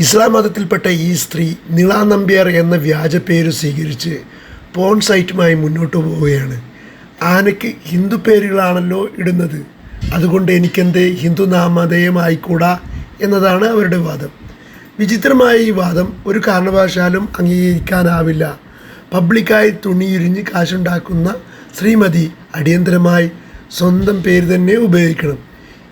ഇസ്ലാം മതത്തിൽപ്പെട്ട ഈ സ്ത്രീ നിള നമ്പ്യാർ എന്ന വ്യാജ പേര് സ്വീകരിച്ച് പോൺ സൈറ്റുമായി മുന്നോട്ട് പോവുകയാണ്. ആനയ്ക്ക് ഹിന്ദു പേരുകളാണല്ലോ ഇടുന്നത്. അതുകൊണ്ട് എനിക്കെന്ത് ഹിന്ദു നാമധേയമായിക്കൂടാ എന്നതാണ് അവരുടെ വാദം. വിചിത്രമായ ഈ വാദം ഒരു കാരണവശാലും അംഗീകരിക്കാനാവില്ല. പബ്ലിക്കായി തുണിയുരിഞ്ഞ് കാശുണ്ടാക്കുന്ന ശ്രീമതി അടിയന്തരമായി സ്വന്തം പേര് തന്നെ ഉപയോഗിക്കണം.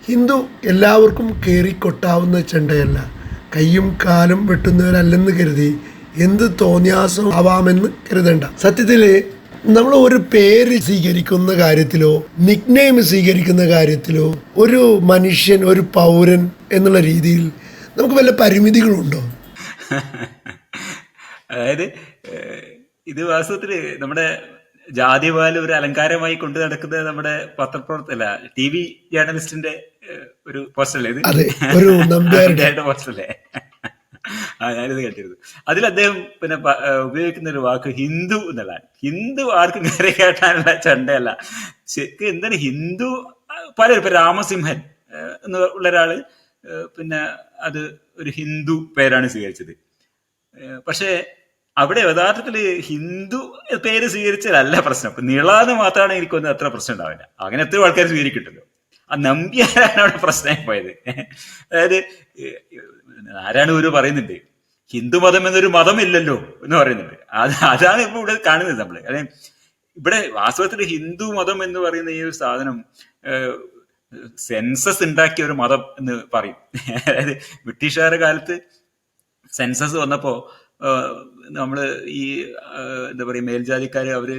ഹിന്ദു എല്ലാവർക്കും കയറി കൊട്ടാവുന്ന ചെണ്ടയല്ല. കയ്യും കാലും വെട്ടുന്നവരല്ലെന്ന് കരുതി എന്ത് തോന്നിയാസം ആവാമെന്ന് കരുതണ്ട. സത്യത്തിൽ നമ്മൾ ഒരു പേര് സ്വീകരിക്കുന്ന കാര്യത്തിലോ നിക്നെയിം സ്വീകരിക്കുന്ന കാര്യത്തിലോ ഒരു മനുഷ്യൻ ഒരു പൗരൻ എന്നുള്ള രീതിയിൽ നമുക്ക് വല്ല പരിമിതികളുണ്ടോ? അതായത് ഇത് വാസ്തവത്തിൽ നമ്മുടെ ജാതിവാല ഒരു അലങ്കാരമായി കൊണ്ടു നടക്കുന്നത് നമ്മുടെ പത്രപ്രവർത്തല ടി വി ജേർണലിസ്റ്റിന്റെ ഒരു പോസ്റ്റല്ലേ ഇത്? പോസ്റ്റർ ഒരു പോസ്റ്റല്ലേ ആ ഞാനിത് കേട്ടിരുന്നു. അതിൽ അദ്ദേഹം പിന്നെ ഉപയോഗിക്കുന്ന ഒരു വാക്ക് ഹിന്ദു എന്നുള്ളതാണ്. ഹിന്ദു ആർക്കും കയറി കേട്ടാനുള്ള ചണ്ടയല്ല. ശരിക്കും എന്താണ് ഹിന്ദു പല ഇപ്പൊ രാമസിംഹൻ എന്ന് ഉള്ള ഒരാൾ പിന്നെ അത് ഒരു ഹിന്ദു പേരാണ് സ്വീകരിച്ചത്. പക്ഷേ അവിടെ യഥാർത്ഥത്തിൽ ഹിന്ദു പേര് സ്വീകരിച്ചതല്ല പ്രശ്നം. നിളാന്ന് മാത്രമാണ് എനിക്കൊന്നും അത്ര പ്രശ്നം ഉണ്ടാവില്ല. അങ്ങനെ എത്ര ആൾക്കാർ സ്വീകരിക്കട്ടല്ലോ ആ നമ്പ്യാരാണ് അവിടെ പ്രശ്നമായി പോയത്? അതായത് ആരാണ് ഒരു പറയുന്നുണ്ട്? ഹിന്ദു മതം എന്നൊരു മതം ഇല്ലല്ലോ എന്ന് പറയുന്നുണ്ട്. അത് അതാണ് ഇപ്പൊ ഇവിടെ കാണുന്നത് നമ്മൾ. അതായത് ഇവിടെ വാസ്തവത്തിൽ ഹിന്ദു മതം എന്ന് പറയുന്ന ഈ ഒരു സാധനം സെൻസസ് ഉണ്ടാക്കിയ ഒരു മതം എന്ന് പറയും. അതായത് ബ്രിട്ടീഷുകാരുടെ കാലത്ത് സെൻസസ് വന്നപ്പോ ആഹ്, നമ്മൾ ഈ എന്താ പറയുക മേൽജാതിക്കാര് അവർ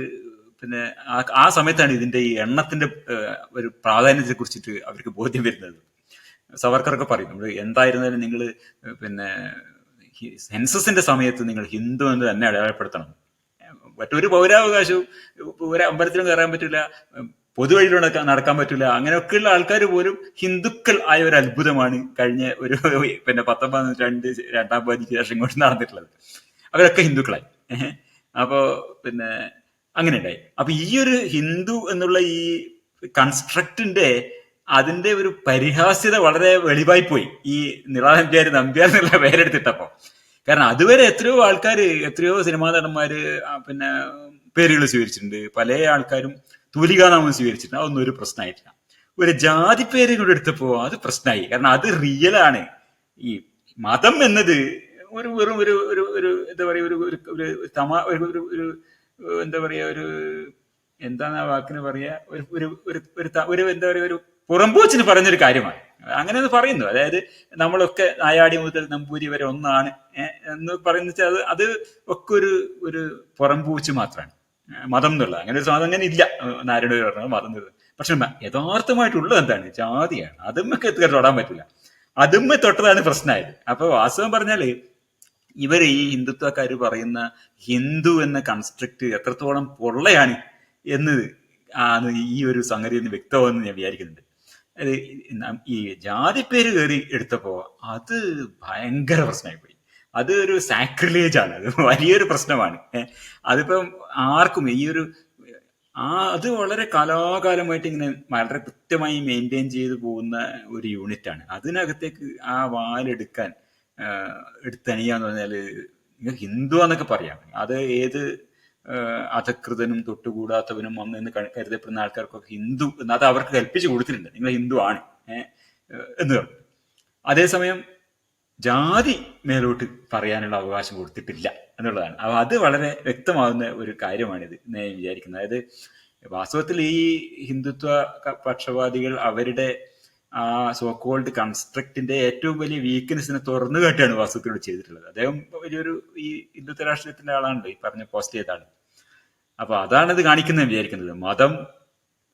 പിന്നെ ആ സമയത്താണ് ഇതിന്റെ ഈ എണ്ണത്തിന്റെ ഒരു പ്രാധാന്യത്തെ കുറിച്ചിട്ട് അവർക്ക് ബോധ്യം വരുന്നത്. സവർക്കറൊക്കെ പറയും നമ്മൾ എന്തായിരുന്നാലും നിങ്ങൾ പിന്നെ സെൻസസിന്റെ സമയത്ത് നിങ്ങൾ ഹിന്ദു എന്ന് തന്നെ അടയാളപ്പെടുത്തണം. മറ്റൊരു പൗരാവകാശവും ഒരു അമ്പലത്തിലും കയറാൻ പറ്റില്ല പൊതുവഴിയിലൂടെ നടക്കാൻ പറ്റില്ല അങ്ങനെയൊക്കെയുള്ള ആൾക്കാർ പോലും ഹിന്ദുക്കൾ ആയ ഒരു അത്ഭുതമാണ് കഴിഞ്ഞ ഒരു പിന്നെ പത്തൊമ്പത് രണ്ട് രണ്ടാം പതിനഞ്ച് വർഷം കൊണ്ട് നടന്നിട്ടുള്ളത്. അവരൊക്കെ ഹിന്ദുക്കളായി. അപ്പോൾ അപ്പോ പിന്നെ അങ്ങനെ ഉണ്ടായി അപ്പൊ ഈ ഒരു ഹിന്ദു എന്നുള്ള ഈ കൺസ്ട്രക്റ്റിന്റെ അതിന്റെ ഒരു പരിഹാസ്യത വളരെ വെളിവായി പോയി. ഈ നിളാനമ്പ്യാർ നമ്പ്യാർ എന്നുള്ള പേരെടുത്തിട്ടപ്പോ. കാരണം അതുവരെ എത്രയോ ആൾക്കാർ എത്രയോ സിനിമാ നടന്മാര് പിന്നെ പേരുകൾ സ്വീകരിച്ചിട്ടുണ്ട്. പല ആൾക്കാരും തൂലികാനാമം സ്വീകരിച്ചിട്ടുണ്ട്. അതൊന്നും ഒരു പ്രശ്നമായിട്ടില്ല. ഒരു ജാതി പേര് കൂടെ എടുത്തപ്പോ അത് പ്രശ്നമായി. കാരണം അത് റിയൽ ആണ്. ഈ മതം എന്നത് ഒരു വെറും ഒരു ഒരു ഒരു എന്താ പറയുക ഒരു ഒരു ഒരു തമാ ഒരു ഒരു ഒരു എന്താ പറയുക ഒരു എന്താണ് ആ വാക്കിന് പറയുക ഒരു ഒരു ഒരു ഒരു എന്താ പറയുക ഒരു പുറമ്പോച്ചിന് പറഞ്ഞൊരു കാര്യമാണ്. അങ്ങനെ പറയുന്നു. അതായത് നമ്മളൊക്കെ നായാടി മുതൽ നമ്പൂരി വരെ ഒന്നാണ്. എന്ന് പറയുന്ന വെച്ചാൽ അത് അത് ഒക്കെ ഒരു ഒരു പുറംപൂച്ച് മാത്രമാണ്. മതം എന്നുള്ള. അങ്ങനെ ഒരു സാധനം അങ്ങനെ ഇല്ല നാരായണ പറഞ്ഞത് മതം എന്നുള്ളത് പക്ഷെ യഥാർത്ഥമായിട്ടുള്ളത് എന്താണ്? ജാതിയാണ്. അതുമ്മക്ക് തൊടാൻ പറ്റില്ല അതുമ്മ തൊട്ടതാണ് പ്രശ്നമായത് അപ്പൊ വാസ്തവം പറഞ്ഞാൽ ഇവർ ഈ ഹിന്ദുത്വക്കാർ പറയുന്ന ഹിന്ദു എന്ന കൺസ്ട്രക്ട് എത്രത്തോളം പൊള്ളയാണ് എന്ന് ആണ് ഈ ഒരു സംഗതി എന്ന് വ്യക്തമാണെന്ന് ഞാൻ വിചാരിക്കുന്നുണ്ട്. അത് ഈ ജാതി പേര് കയറി എടുത്തപ്പോ അത് ഭയങ്കര പ്രശ്നമായി അത് ഒരു സാക്രിലേജ് ആണ്. അത് വലിയൊരു പ്രശ്നമാണ്. അതിപ്പം ആർക്കും ഈ ഒരു ആ അത് വളരെ കലാകാലമായിട്ട് ഇങ്ങനെ വളരെ കൃത്യമായി മെയിന്റെയിൻ ചെയ്തു പോകുന്ന ഒരു യൂണിറ്റ് ആണ്. അതിനകത്തേക്ക് ആ വാലെടുക്കാൻ എടുത്തണിയാന്ന് പറഞ്ഞാൽ ഹിന്ദു എന്നൊക്കെ പറയാം. അത് ഏത് അധകൃതനും തൊട്ടുകൂടാത്തവനും വന്ന് എന്ന് കരുതപ്പെടുന്ന ആൾക്കാർക്കൊക്കെ ഹിന്ദു എന്ന് അത് അവർക്ക് കൽപ്പിച്ചു കൊടുത്തിട്ടുണ്ട്. നിങ്ങൾ ഹിന്ദു ആണ്. എന്ന് അതേസമയം ജാതി മേലോട്ട് പറയാനുള്ള അവകാശം കൊടുത്തിട്ടില്ല എന്നുള്ളതാണ്. അപ്പൊ അത് വളരെ വ്യക്തമാകുന്ന ഒരു കാര്യമാണിത് ഞാൻ വിചാരിക്കുന്നത് അതായത് വാസ്തവത്തിൽ ഈ ഹിന്ദുത്വ പക്ഷവാദികൾ അവരുടെ ആ സോക്കോൾഡ് കൺസ്ട്രക്റ്റിന്റെ ഏറ്റവും വലിയ വീക്ക്നെസ്സിനെ തുറന്നു കാട്ടിയാണ് വാസ്തവത്തിലൂടെ ചെയ്തിട്ടുള്ളത്. അദ്ദേഹം വലിയൊരു ഈ ഹിന്ദുത്വ രാഷ്ട്രീയത്തിന്റെ ആളാണല്ലോ ഈ പറഞ്ഞ പോസ്റ്റ് ചെയ്ത ആൾ അപ്പൊ അതാണ് ഇത് കാണിക്കുന്നത് വിചാരിക്കുന്നത്. മതം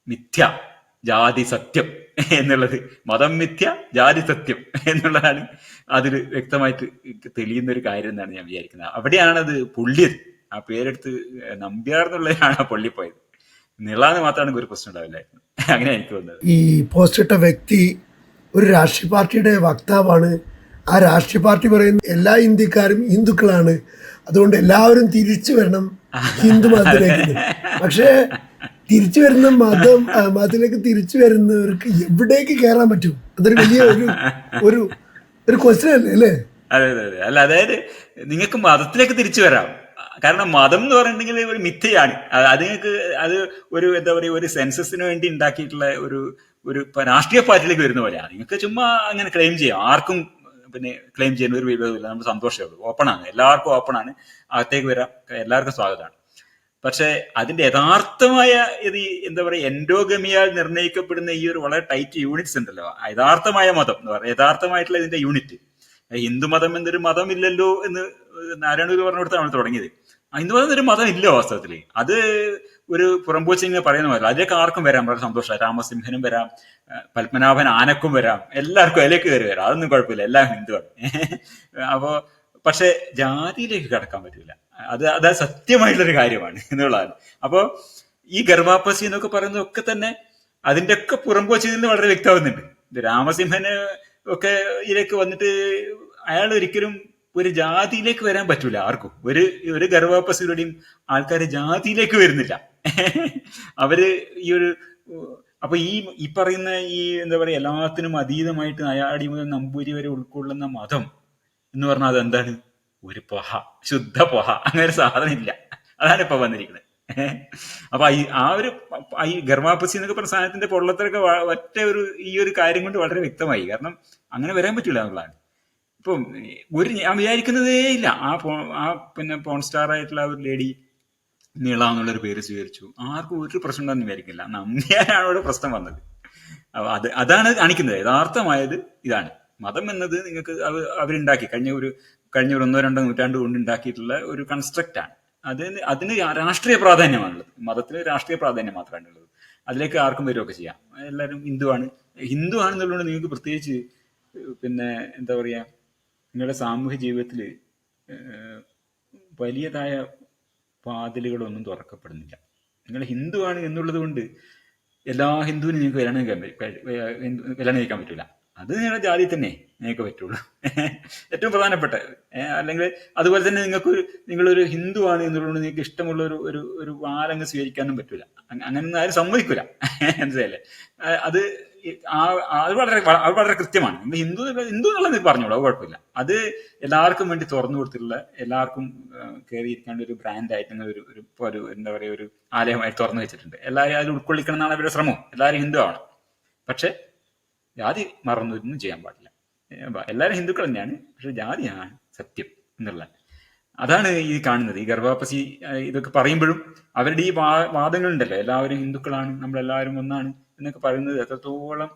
മിഥ്യ ജാതി സത്യം എന്നുള്ളത്. മതം മിഥ്യ ജാതി സത്യം എന്നുള്ളതാണ് അതിൽ വ്യക്തമായിട്ട് തെളിയുന്ന ഒരു കാര്യം എന്നാണ് ഞാൻ വിചാരിക്കുന്നത്. അവിടെയാണ് അത് പൊള്ളിയത്. ആ പേരെടുത്ത് നമ്പ്യാർ എന്നുള്ളതാണ് ആ പൊള്ളിപ്പോയത് നിളാന്ന് മാത്രമാണ് ഒരു പ്രശ്നം ഉണ്ടാവില്ലായിരുന്നു. അങ്ങനെ എനിക്ക് തോന്നുന്നത്. ഈ പോസ്റ്റ് ഇട്ട വ്യക്തി ഒരു രാഷ്ട്രീയ പാർട്ടിയുടെ വക്താവാണ്. ആ രാഷ്ട്രീയ പാർട്ടി പറയുന്ന എല്ലാ ഇന്ത്യക്കാരും ഹിന്ദുക്കളാണ്. അതുകൊണ്ട് എല്ലാവരും തിരിച്ചു വരണം ഹിന്ദു മതത്തിലേക്ക് പക്ഷേ തിരിച്ചു വരുന്ന മതം മതത്തിലേക്ക് തിരിച്ചു വരുന്നവർക്ക് എവിടേക്ക് കയറാൻ പറ്റും? അതൊരു വലിയ ഒരു ഒരു ഒരു ക്വസ്റ്റ്യൻ അല്ലേ? അല്ലേ? അതെ അതെ അതെ. അല്ല അതായത് നിങ്ങൾക്ക് മതത്തിലേക്ക് തിരിച്ചു വരാം. കാരണം മതം എന്ന് പറഞ്ഞിട്ടുണ്ടെങ്കിൽ ഒരു മിഥയാണ് അത് നിങ്ങൾക്ക് അത് ഒരു എന്താ പറയുക ഒരു സെൻസസിന് വേണ്ടി ഉണ്ടാക്കിയിട്ടുള്ള ഒരു ഒരു രാഷ്ട്രീയ പാർട്ടിയിലേക്ക് വരുന്ന പോലെയാണ് നിങ്ങൾക്ക് ചുമ്മാ അങ്ങനെ ക്ലെയിം ചെയ്യാം. ആർക്കും പിന്നെ ക്ലെയിം ചെയ്യുന്ന ഒരു വിരോധമില്ല. നമ്മൾ സന്തോഷമേ ഉള്ളൂ. ഓപ്പൺ ആണ്. എല്ലാവർക്കും ഓപ്പൺ ആണ്. അകത്തേക്ക് വരാം. എല്ലാവർക്കും സ്വാഗതമാണ്. പക്ഷെ അതിന്റെ യഥാർത്ഥമായ ഇത് എന്താ പറയുക എൻഡോഗമിയാൽ നിർണയിക്കപ്പെടുന്ന ഈ ഒരു വളരെ ടൈറ്റ് യൂണിറ്റ്സ് ഉണ്ടല്ലോ. യഥാർത്ഥമായ മതം എന്ന് പറയുക യഥാർത്ഥമായിട്ടുള്ള ഇതിന്റെ യൂണിറ്റ് ഹിന്ദു മതം എന്നൊരു മതം ഇല്ലല്ലോ എന്ന് നാരായണഗുരു പറഞ്ഞിടത്താണ് തുടങ്ങിയത്. ഹിന്ദുമതം ഹിന്ദു മതം എന്നൊരു മതം ഇല്ല വാസ്തവത്തിൽ. അത് ഒരു പുറംപൂച്ചിങ്ങനെ പറയുന്ന പോലെ. അതിലേക്ക് ആർക്കും വരാം. വളരെ സന്തോഷം രാമസിംഹനും വരാം. പത്മനാഭൻ ആനക്കും വരാം. എല്ലാവർക്കും അതിലേക്ക് കയറി വരാം. അതൊന്നും കുഴപ്പമില്ല. എല്ലാം ഹിന്ദുവാണ്. അപ്പോ പക്ഷെ ജാതിയിലേക്ക് കടക്കാൻ പറ്റില്ല. അത് അത് സത്യമായിട്ടുള്ളൊരു കാര്യമാണ് എന്നുള്ളതാണ്. അപ്പോ ഈ ഗർഭാപ്പസി എന്നൊക്കെ പറയുന്നതൊക്കെ തന്നെ അതിന്റെ ഒക്കെ പുറംപോച്ചിൽ നിന്ന് വളരെ വ്യക്തമാകുന്നുണ്ട്. രാമസിംഹന് ഒക്കെ ഇതിലേക്ക് വന്നിട്ട് അയാൾ ഒരിക്കലും ഒരു ജാതിയിലേക്ക് വരാൻ പറ്റൂല ആർക്കും. ഒരു ഒരു ഗർഭാപ്പസിയുടെയും ആൾക്കാർ ജാതിയിലേക്ക് വരുന്നില്ല. അവർ ഈ ഒരു അപ്പൊ ഈ ഈ പറയുന്ന ഈ എന്താ പറയാ എല്ലാത്തിനും അതീതമായിട്ട് അയാടി മുതൽ നമ്പൂരി വരെ ഉൾക്കൊള്ളുന്ന മതം എന്ന് പറഞ്ഞാൽ അത് എന്താണ് ഒരു പൊഹ ശുദ്ധ പൊഹ അങ്ങനെ ഒരു സാധനം ഇല്ല. അതാണ് ഇപ്പൊ വന്നിരിക്കുന്നത് അപ്പൊ ഈ ആ ഒരു ഈ ഗർഭാപ്പസി എന്നൊക്കെ പറഞ്ഞ സാധനത്തിന്റെ പൊള്ളത്തിലൊക്കെ ഒറ്റ ഒരു ഈ ഒരു കാര്യം കൊണ്ട് വളരെ വ്യക്തമായി. കാരണം അങ്ങനെ വരാൻ പറ്റില്ല എന്നുള്ളതാണ് ഇപ്പം ഒരു ഞാൻ വിചാരിക്കുന്നതേ ഇല്ല. ആ ആ പിന്നെ പോൺ സ്റ്റാർ ആയിട്ടുള്ള ഒരു ലേഡി നീള എന്നുള്ളൊരു പേര് സ്വീകരിച്ചു. ആർക്കും ഒരു പ്രശ്നം ഉണ്ടെന്ന് വിചാരിക്കില്ല. നമ്പ്യാരാണ് അവിടെ പ്രശ്നം വന്നത്. അപ്പൊ അത് അതാണ് കാണിക്കുന്നത്. യഥാർത്ഥമായത് ഇതാണ്. മതം എന്നത് നിങ്ങൾക്ക് അവരുണ്ടാക്കി. കഴിഞ്ഞ ഒരു കഴിഞ്ഞ ഒരു ഒന്നോ രണ്ടോ നൂറ്റാണ്ട് കൊണ്ട് ഉണ്ടാക്കിയിട്ടുള്ള ഒരു കൺസ്ട്രക്റ്റ് ആണ്. അതിന് അതിന് രാഷ്ട്രീയ പ്രാധാന്യമാണുള്ളത്. മതത്തിന് രാഷ്ട്രീയ പ്രാധാന്യം മാത്രമാണ് ഉള്ളത്. അതിലേക്ക് ആർക്കും വരികയൊക്കെ ചെയ്യാം. എല്ലാവരും ഹിന്ദുവാണ് ഹിന്ദു ആണെന്നുള്ളതുകൊണ്ട് നിങ്ങൾക്ക് പ്രത്യേകിച്ച് പിന്നെ എന്താ പറയുക നിങ്ങളുടെ സാമൂഹ്യ ജീവിതത്തിൽ വലിയതായ വാതിലുകളൊന്നും തുറക്കപ്പെടുന്നില്ല. നിങ്ങൾ ഹിന്ദുവാണ് എന്നുള്ളത് കൊണ്ട് എല്ലാ ഹിന്ദുവിനും നിങ്ങൾക്ക് കല്യാണം കഴിക്കാൻ കല്യാണം കഴിക്കാൻ പറ്റില്ല അത് നിങ്ങളുടെ ജാതി തന്നെ. നിങ്ങൾക്ക് പറ്റുള്ളൂ. ഏറ്റവും പ്രധാനപ്പെട്ട അല്ലെങ്കിൽ അതുപോലെ തന്നെ നിങ്ങൾക്ക് നിങ്ങളൊരു ഹിന്ദുവാണ് എന്നുള്ളത് നിങ്ങൾക്ക് ഇഷ്ടമുള്ള ഒരു ഒരു ഒരു വാലങ്ങ് സ്വീകരിക്കാനും പറ്റില്ല അങ്ങനെ ആരും സമ്മതിക്കില്ല മനസ്സിലല്ലേ അത് അത് വളരെ അത് വളരെ കൃത്യമാണ്. ഹിന്ദു ഹിന്ദു എന്നുള്ളത് പറഞ്ഞോളൂ അത് കുഴപ്പമില്ല. അത് എല്ലാവർക്കും വേണ്ടി തുറന്നു കൊടുത്തിട്ടുള്ള എല്ലാവർക്കും കയറിയിരിക്കേണ്ട ഒരു ബ്രാൻഡായിട്ട് ഒരു ഒരു എന്താ പറയുക ഒരു ആലയമായി തുറന്നു വെച്ചിട്ടുണ്ട്. എല്ലാവരും അതിൽ ഉൾക്കൊള്ളിക്കണം എന്നാണ് അവരുടെ ശ്രമം. എല്ലാവരും ഹിന്ദു ആവണം പക്ഷെ ജാതി മറന്നൊന്നും ചെയ്യാൻ പാടില്ല. എല്ലാവരും ഹിന്ദുക്കൾ തന്നെയാണ് പക്ഷെ ജാതിയാണ് സത്യം എന്നുള്ള അതാണ് ഈ കാണുന്നത് ഈ ഗർഭാപ്പസി ഇതൊക്കെ പറയുമ്പോഴും അവരുടെ ഈ വാദങ്ങളുണ്ടല്ലോ എല്ലാവരും ഹിന്ദുക്കളാണ് നമ്മളെല്ലാവരും ഒന്നാണ് എന്നൊക്കെ പറയുന്നത് എത്രത്തോളം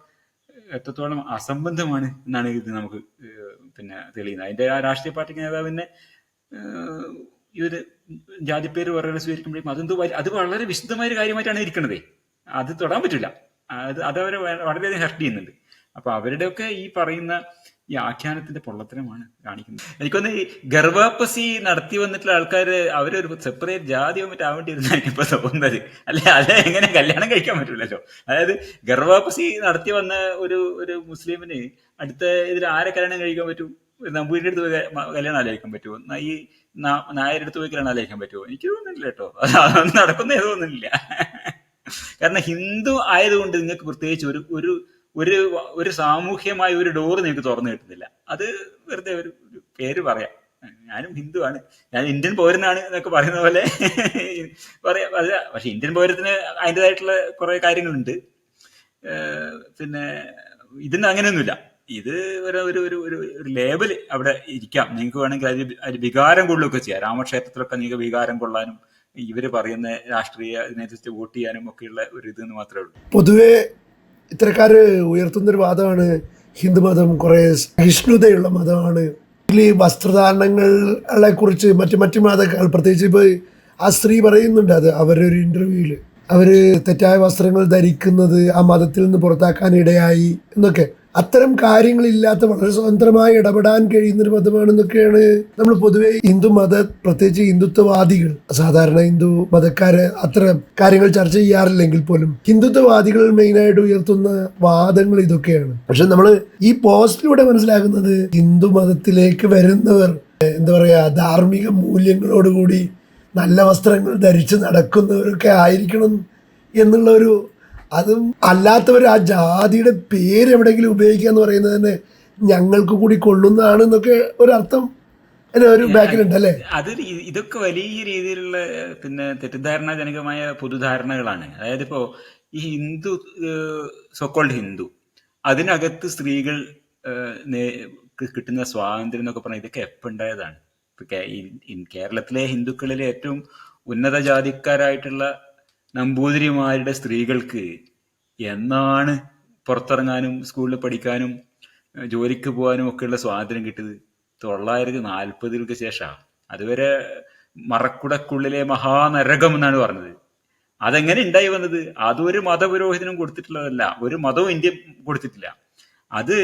എത്രത്തോളം അസംബന്ധമാണ് എന്നാണ് ഇത് നമുക്ക് പിന്നെ തെളിയുന്നത്. അതിന്റെ ആ രാഷ്ട്രീയ പാർട്ടിക്ക് നേതാവിനെ ഇവർ ജാതിപ്പേര് പറയുന്നത് സ്വീകരിക്കുമ്പോഴേക്കും അതെന്തോ അത് വളരെ വിശുദ്ധമായ ഒരു കാര്യമായിട്ടാണ് ഇരിക്കുന്നത് അത് തൊടാൻ പറ്റില്ല. അത് അത് അവരെ വളരെയധികം ഹെർട്ട് ചെയ്യുന്നുണ്ട്. അപ്പൊ അവരുടെയൊക്കെ ഈ പറയുന്ന ഈ ആഖ്യാനത്തിന്റെ പൊള്ളത്തരമാണ് കാണിക്കുന്നത്. എനിക്കൊന്ന് ഈ ഗർഭാപ്പസി നടത്തി വന്നിട്ടുള്ള ആൾക്കാര് അവരൊരു സെപ്പറേറ്റ് ജാതിയോ മറ്റോ ആവേണ്ടിയിരുന്ന ഇപ്പൊ തോന്നുന്നത്. അല്ലെ അല്ലെ എങ്ങനെ കല്യാണം കഴിക്കാൻ പറ്റൂലല്ലോ. അതായത് ഗർഭാപ്പസി നടത്തി വന്ന ഒരു ഒരു മുസ്ലിമിന് അടുത്ത ഇതിൽ ആരെ കല്യാണം കഴിക്കാൻ പറ്റും? നമ്പൂരിന്റെ അടുത്ത് പോയി കല്യാണം ആലോചിക്കാൻ പറ്റുമോ? ഈ നായരുടെ അടുത്ത് പോയി കല്യാണം ആലോചിക്കാൻ പറ്റുമോ? എനിക്ക് തോന്നുന്നില്ല കേട്ടോ. അതൊന്നും നടക്കുന്നേ തോന്നുന്നില്ല. കാരണം ഹിന്ദു ആയതുകൊണ്ട് നിങ്ങൾക്ക് പ്രത്യേകിച്ച് ഒരു ഒരു ഒരു ഒരു സാമൂഹ്യമായ ഒരു ഡോർ നിങ്ങൾക്ക് തുറന്നു കിട്ടുന്നില്ല. അത് വെറുതെ ഒരു പേര് പറയാം. ഞാനും ഹിന്ദുവാണ് ഞാൻ ഇന്ത്യൻ പൗരനാണ് എന്നൊക്കെ പറയുന്ന പോലെ പറയാം. അല്ല പക്ഷെ ഇന്ത്യൻ പൗരത്തിന് അതിന്റെതായിട്ടുള്ള കുറെ കാര്യങ്ങളുണ്ട്. പിന്നെ ഇതിന് അങ്ങനെയൊന്നുമില്ല. ഇത് ഒരു ഒരു ഒരു ഒരു ലേബൽ അവിടെ ഇരിക്കാം. നിങ്ങൾക്ക് വേണമെങ്കിൽ അതിൽ അതിൽ വികാരം കൊള്ളുകയൊക്കെ ചെയ്യാം. രാമക്ഷേത്രത്തിലൊക്കെ നിങ്ങൾക്ക് വികാരം കൊള്ളാനും ഇവർ പറയുന്ന രാഷ്ട്രീയ ഇതിനനുസരിച്ച് വോട്ട് ചെയ്യാനും ഒക്കെയുള്ള ഒരു ഇതെന്ന് മാത്രമേ ഉള്ളൂ. പൊതുവെ ഇത്തരക്കാർ ഉയർത്തുന്നൊരു വാദമാണ് ഹിന്ദുമതം കുറേ സഹിഷ്ണുതയുള്ള മതമാണ്. ഇതിൽ വസ്ത്രധാരണങ്ങളെ കുറിച്ച് മറ്റ് മറ്റു മതങ്ങൾ പ്രത്യേകിച്ച് ഇപ്പോൾ ആ സ്ത്രീ പറയുന്നുണ്ട് അത് അവരൊരു ഇന്റർവ്യൂവിൽ അവർ തെറ്റായ വസ്ത്രങ്ങൾ ധരിക്കുന്നത് ആ മതത്തിൽ നിന്ന് പുറത്താക്കാൻ ഇടയായി എന്നൊക്കെ. അത്തരം കാര്യങ്ങളില്ലാത്ത വളരെ സ്വതന്ത്രമായി ഇടപെടാൻ കഴിയുന്ന ഒരു മതമാണെന്നൊക്കെയാണ് നമ്മൾ പൊതുവെ ഹിന്ദു മത പ്രത്യേകിച്ച് ഹിന്ദുത്വവാദികൾ സാധാരണ ഹിന്ദു മതക്കാര് അത്തരം കാര്യങ്ങൾ ചർച്ച ചെയ്യാറില്ലെങ്കിൽ പോലും ഹിന്ദുത്വവാദികൾ മെയിനായിട്ട് ഉയർത്തുന്ന വാദങ്ങൾ ഇതൊക്കെയാണ്. പക്ഷെ നമ്മൾ ഈ പോസ്റ്റിലൂടെ മനസ്സിലാക്കുന്നത് ഹിന്ദു മതത്തിലേക്ക് വരുന്നവർ എന്താ പറയാ ധാർമ്മിക മൂല്യങ്ങളോടുകൂടി നല്ല വസ്ത്രങ്ങൾ ധരിച്ച് നടക്കുന്നവരൊക്കെ ആയിരിക്കണം എന്നുള്ള ഒരു അതും അല്ലാത്തവർ ആ ജാതിയുടെ പേര് എവിടെയെങ്കിലും ഉപയോഗിക്കുക എന്ന് പറയുന്നത് തന്നെ ഞങ്ങൾക്ക് കൂടി കൊള്ളുന്നതാണ് എന്നൊക്കെ ഒരർത്ഥം ഒരു ബാക്കിലുണ്ട് അല്ലേ? അത് ഇതൊക്കെ വലിയ രീതിയിലുള്ള പിന്നെ തെറ്റിദ്ധാരണാജനകമായ പൊതുധാരണകളാണ്. അതായത് ഇപ്പോ ഈ ഹിന്ദു സോക്കോൾഡ് ഹിന്ദു അതിനകത്ത് സ്ത്രീകൾ കിട്ടുന്ന സ്വാതന്ത്ര്യം എന്നൊക്കെ പറഞ്ഞാൽ ഇതൊക്കെ എപ്പോണ്ടായതാണ് കേരളത്തിലെ ഹിന്ദുക്കളിലെ ഏറ്റവും ഉന്നത ജാതിക്കാരായിട്ടുള്ള നമ്പൂതിരിമാരുടെ സ്ത്രീകൾക്ക് എന്നാണ് പുറത്തിറങ്ങാനും സ്കൂളിൽ പഠിക്കാനും ജോലിക്ക് പോകാനും ഒക്കെയുള്ള സ്വാതന്ത്ര്യം കിട്ടിയത്? തൊള്ളായിരത്തി നാൽപ്പതുകൾക്ക് ശേഷമാണ് അതുവരെ മറക്കുടക്കുള്ളിലെ മഹാനരകം എന്നാണ് പറഞ്ഞത്. അതെങ്ങനെ ഉണ്ടായി വന്നത്? അതൊരു മതപുരോഹിതനും കൊടുത്തിട്ടുള്ളതല്ല. ഒരു മതവും ഇന്ത്യ കൊടുത്തിട്ടില്ല. അത്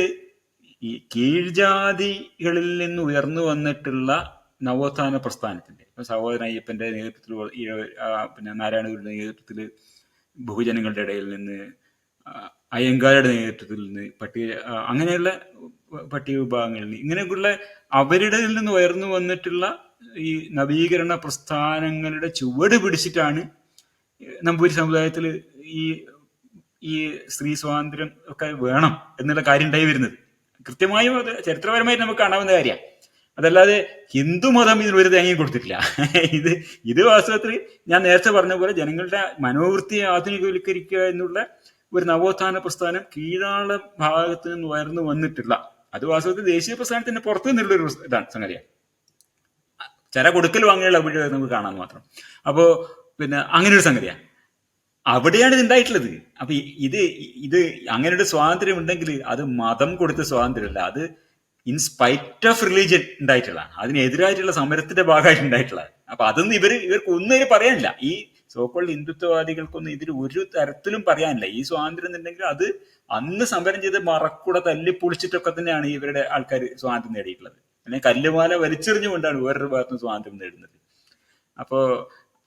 ഈ കീഴ്ജാതികളിൽ നിന്ന് ഉയർന്നു വന്നിട്ടുള്ള നവോത്ഥാന പ്രസ്ഥാനത്തിന്റെ സഹോദര സഹോദരൻ അയ്യപ്പന്റെ നേതൃത്വത്തിൽ പിന്നെ നാരായണഗുരുവിന്റെ നേതൃത്വത്തിൽ ബഹുജനങ്ങളുടെ ഇടയിൽ നിന്ന് അയ്യങ്കാരുടെ നേതൃത്വത്തിൽ നിന്ന് പട്ടിക അങ്ങനെയുള്ള പട്ടിക വിഭാഗങ്ങളിൽ നിന്ന് ഇങ്ങനെയൊക്കെയുള്ള അവരുടെ നിന്ന് ഉയർന്നു വന്നിട്ടുള്ള ഈ നവീകരണ പ്രസ്ഥാനങ്ങളുടെ ചുവട് പിടിച്ചിട്ടാണ് നമ്പൂരി സമുദായത്തിൽ ഈ ഈ സ്ത്രീ സ്വാതന്ത്ര്യം ഒക്കെ വേണം എന്നുള്ള കാര്യം ഉണ്ടായി വരുന്നത്. കൃത്യമായും അത് ചരിത്രപരമായിട്ട് നമുക്ക് കാണാവുന്ന കാര്യമാണ്. അതല്ലാതെ ഹിന്ദു മതം ഒരു തേങ്ങയും കൊടുത്തിട്ടില്ല. ഇത് ഇത് വാസ്തവത്തിൽ ഞാൻ നേരത്തെ പറഞ്ഞ പോലെ ജനങ്ങളുടെ മനോവൃത്തിയെ ആധുനികവൽക്കരിക്കുക എന്നുള്ള ഒരു നവോത്ഥാന പ്രസ്ഥാനം കീഴാള ഭാഗത്ത് നിന്ന് ഉയർന്നു വന്നിട്ടില്ല. അത് വാസ്തവത്തിൽ ദേശീയ പ്രസ്ഥാനത്തിന്റെ പുറത്തു നിന്നുള്ള ഒരു ഇതാണ് സംഗതിയാണ്. ചില കൊടുക്കൽ വാങ്ങിയുള്ള വീഡിയോ നമുക്ക് കാണാൻ മാത്രം. അപ്പോ പിന്നെ അങ്ങനെ ഒരു സംഗതിയാണ്. അവിടെയാണ് ഇത് ഉണ്ടായിട്ടുള്ളത്. അപ്പൊ ഇത് ഇത് അങ്ങനെ ഒരു സ്വാതന്ത്ര്യം ഉണ്ടെങ്കിൽ അത് മതം കൊടുത്ത സ്വാതന്ത്ര്യമല്ല അത് ഇൻ സ്പൈറ്റ് ഓഫ് റിലീജിയൻ ഉണ്ടായിട്ടുള്ളതാണ് അതിനെതിരായിട്ടുള്ള സമരത്തിന്റെ ഭാഗമായിട്ട് ഉണ്ടായിട്ടുള്ളത് അപ്പൊ അതൊന്നും ഇവർ ഇവർക്ക് ഒന്നും ഇവർ പറയാനില്ല. ഈ സോക്കോൾ ഹിന്ദുത്വവാദികൾക്കൊന്നും ഇതിൽ ഒരു തരത്തിലും പറയാനില്ല. ഈ സ്വാതന്ത്ര്യം എന്നുണ്ടെങ്കിൽ അത് അന്ന് സമരം ചെയ്ത് മറക്കൂടെ തല്ലി പൊളിച്ചിട്ടൊക്കെ തന്നെയാണ് ഇവരുടെ ആൾക്കാർ സ്വാതന്ത്ര്യം നേടിയിട്ടുള്ളത്. അല്ലെങ്കിൽ കല്ലുമാല വലിച്ചെറിഞ്ഞുകൊണ്ടാണ് വേറൊരു ഭാഗത്തുനിന്ന് സ്വാതന്ത്ര്യം നേടുന്നത്. അപ്പോ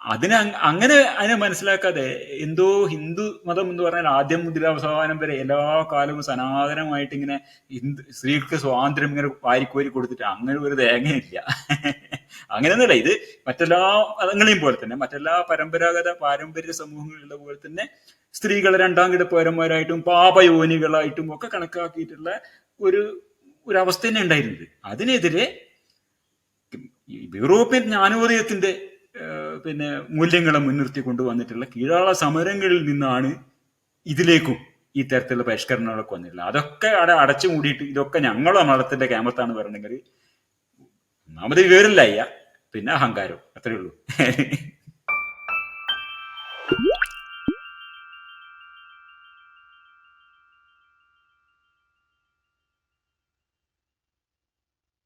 അതിനെ അങ്ങനെ അതിനെ മനസ്സിലാക്കാതെ എന്തോ ഹിന്ദു മതം എന്ന് പറഞ്ഞാൽ ആദ്യം മുതൽ അവസാനം വരെ എല്ലാ കാലവും സനാതനമായിട്ട് ഇങ്ങനെ ഹിന്ദു സ്ത്രീകൾക്ക് സ്വാതന്ത്ര്യം ഇങ്ങനെ വാരിക്കോരി കൊടുത്തിട്ട് അങ്ങനെ ഒരു തേങ്ങയില്ല അങ്ങനെയൊന്നുമില്ല ഇത് മറ്റെല്ലാ മതങ്ങളെയും പോലെ തന്നെ മറ്റെല്ലാ പരമ്പരാഗത പാരമ്പര്യ സമൂഹങ്ങളിലുള്ള പോലെ തന്നെ സ്ത്രീകളെ രണ്ടാം കിട പൗരന്മാരായിട്ടും പാപയോനികളായിട്ടും ഒക്കെ കണക്കാക്കിയിട്ടുള്ള ഒരു ഒരു അവസ്ഥ തന്നെ ഉണ്ടായിരുന്നത് അതിനെതിരെ യൂറോപ്യൻ ജ്ഞാനോദയത്തിന്റെ പിന്നെ മൂല്യങ്ങളെ മുൻനിർത്തി കൊണ്ടുവന്നിട്ടുള്ള കീഴാള സമരങ്ങളിൽ നിന്നാണ് ഇതിലേക്കും ഈ തരത്തിലുള്ള പരിഷ്കരണങ്ങളൊക്കെ വന്നിട്ടുള്ളത്. അതൊക്കെ അവിടെ അടച്ചു മൂടിയിട്ട് ഇതൊക്കെ ഞങ്ങളും മതത്തിന്റെ ക്യാമ്പത്താണ് പറഞ്ഞെങ്കിൽ ഒന്നാമത് വിവരമില്ല അയ്യ. പിന്നെ അഹങ്കാരം. അത്രേ ഉള്ളൂ.